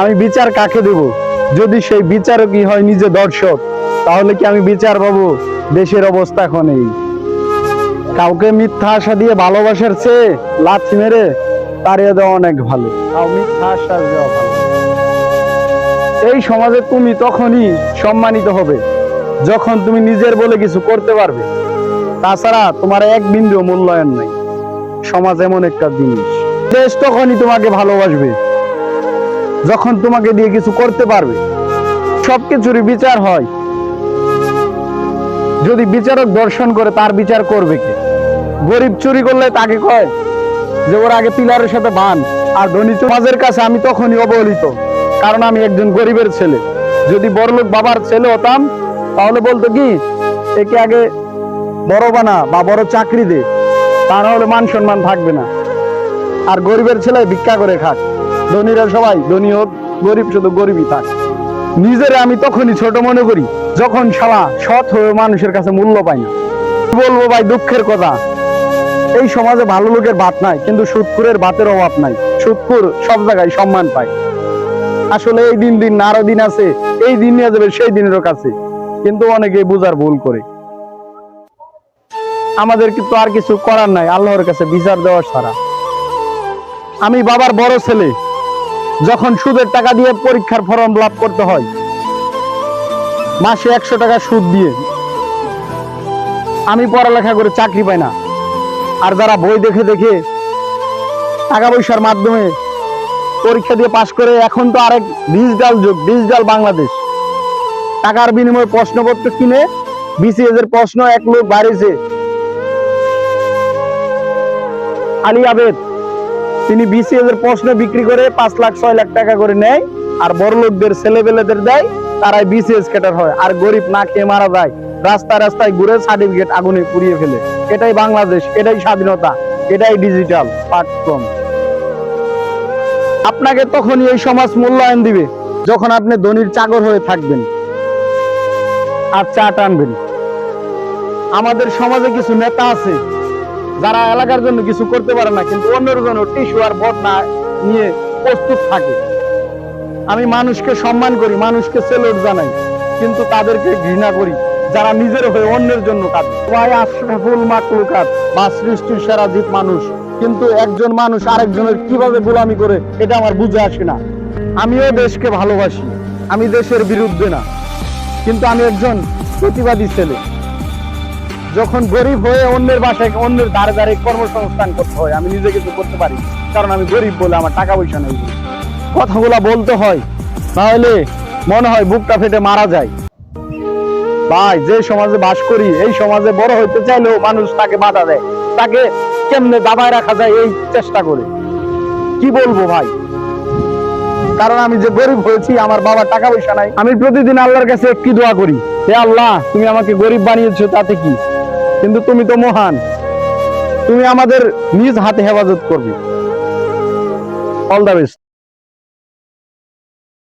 আমি বিচার কাকে দেব? যদি সেই বিচারকই হয় নিজে দর্শক, তাহলে কি আমি বিচার পাবো? দেশের অবস্থা এখন এই। কাউকে মিথ্যা আশা দিয়ে ভালোবাসার চেয়ে লাথি মেরে তাড়িয়ে দেওয়া অনেক ভালো। তাও মিথ্যা আশ্বাস দেওয়া ভালো। এই সমাজে তুমি তখনই সম্মানিত হবে, যখন তুমি নিজের বলে কিছু করতে পারবে। তাছাড়া তোমার এক বিন্দু মূল্যায়ন নাই। সমাজ এমন একটা জিনিস। দেশ তখনই তোমাকে ভালোবাসবে। যখন তোমাকে দিয়ে কিছু করতে পারবে, সবকিছুরই বিচার হয়। যদি বিচারক দর্শন করে, তার বিচার করবে কে? গরিব চুরি করলে তাকে কয় যে, ওর আগে পিলারের সাথে বান আর ধনী সমাজের কাছে আমি তখনই অবহেলিত, কারণ আমি একজন গরিবের ছেলে। যদি বড়লোক বাবার ছেলে হতাম, তাহলে বলতো কি, একে আগে বড় বানা বা বড় চাকরি দে, তা না হলে মান সম্মান থাকবে না। আর গরিবের ছেলে ভিক্ষা করে খাক। ধনীরা সবাই ধনী হোক, গরিব শুধু গরিবই থাক। নিজের আমি তখনই ছোট মনে করি, যখন শালা সৎ হয়ে মানুষের কাছে মূল্য পাই না। বলব ভাই, দুঃখের কথা। এই সমাজে ভালো লোকের ভাত নাই, কিন্তু সুৎকুরের বাতের অভাব নাই। সুৎকুর সব জায়গায় সম্মান পায়। আসলে এই দিন দিন আরও দিন আছে, এই দিন নিয়ে যাবে, সেই দিনেরও কাছে। কিন্তু অনেকে বুঝার ভুল করে। আমাদের কিন্তু আর কিছু করার নাই, আল্লাহর কাছে বিচার দেওয়ার ছাড়া। আমি বাবার বড় ছেলে যখন সুদের টাকা দিয়ে পরীক্ষার ফর্ম লাভ করতে হয়, মাসে একশো টাকা সুদ দিয়ে। আমি পড়ালেখা করে চাকরি পাই না। আর যারা বই দেখে দেখে টাকা পয়সার মাধ্যমে পরীক্ষা দিয়ে পাশ করে, এখন তো আরেক ডিজিটাল যুগ, ডিজিটাল বাংলাদেশ। টাকার বিনিময়ে প্রশ্নপত্র কিনে বিসিএস এর প্রশ্ন এক লোক বাড়িয়েছে। আলী আবেদ তিনি বিসিএস এর প্রশ্ন বিক্রি করে পাঁচ লাখ, ছয় লাখ টাকা করে নেয় আর বড় লোকদের ছেলেবেলেদের দেয়, তারাই বিসিএস ক্যাটার হয়। আর গরিব না খেয়ে মারা যায়, রাস্তায় রাস্তায় ঘুরে সার্টিফিকেট আগুনে পুড়িয়ে ফেলে। এটাই বাংলাদেশ, এটাই স্বাধীনতা, এটাই ডিজিটাল প্ল্যাটফর্ম আপনাকে তখনই এই সমাজ মূল্যায়ন দিবে, যখন আপনি ধনির চাকর হয়ে থাকবেন। আর চা টানবেন আমাদের সমাজে কিছু নেতা আছে যারা এলাকার জন্য কিছু করতে পারে না, কিন্তু অন্যের জন্য টিস্যু আর ভোট না নিয়ে প্রস্তুত থাকে। আমি মানুষকে সম্মান করি, মানুষকে সেলুট জানাই, কিন্তু তাদেরকে ঘৃণা করি, যারা নিজের হয়ে অন্যের জন্য কাজ ভাই আশরাফুল মাকলুকাত, বা সৃষ্টির সেরা মানুষ, কিন্তু একজন মানুষ আরেকজনের কীভাবে গোলামি করে, এটা আমার বুঝে আসে না। আমিও দেশকে ভালোবাসি, আমি দেশের বিরুদ্ধে না, কিন্তু আমি একজন প্রতিবাদী ছেলে। যখন গরিব হয়ে অন্যের বাসায় অন্যের ধারে ধারে কর্মসংস্থান করতে হয়, আমি নিজে কিছু করতে পারি। কারণ আমি গরিব বলে আমার টাকা পয়সা নেই। কথাগুলা বলতে হয় তাহলে মনে হয় বুকটা ফেটে মারা যায়। ভাই, যে সমাজে বাস করি, এই সমাজে বড় হইতে চাইলেও মানুষ তাকে বাধা দেয়। তাকে কেমনে দাবায় রাখা যায় এই চেষ্টা করে? কি বলব ভাই? কারণ আমি যে গরিব হয়েছি, আমার বাবার টাকা পয়সা নাই। আমি প্রতিদিন আল্লাহর কাছে একটি দোয়া করি, হে আল্লাহ, তুমি আমাকে গরিব বানিয়েছো, তাতে কি? কিন্তু তুমি তো মহান। তুমি আমাদের নিজ হাতে হেফাজত করবে। All the best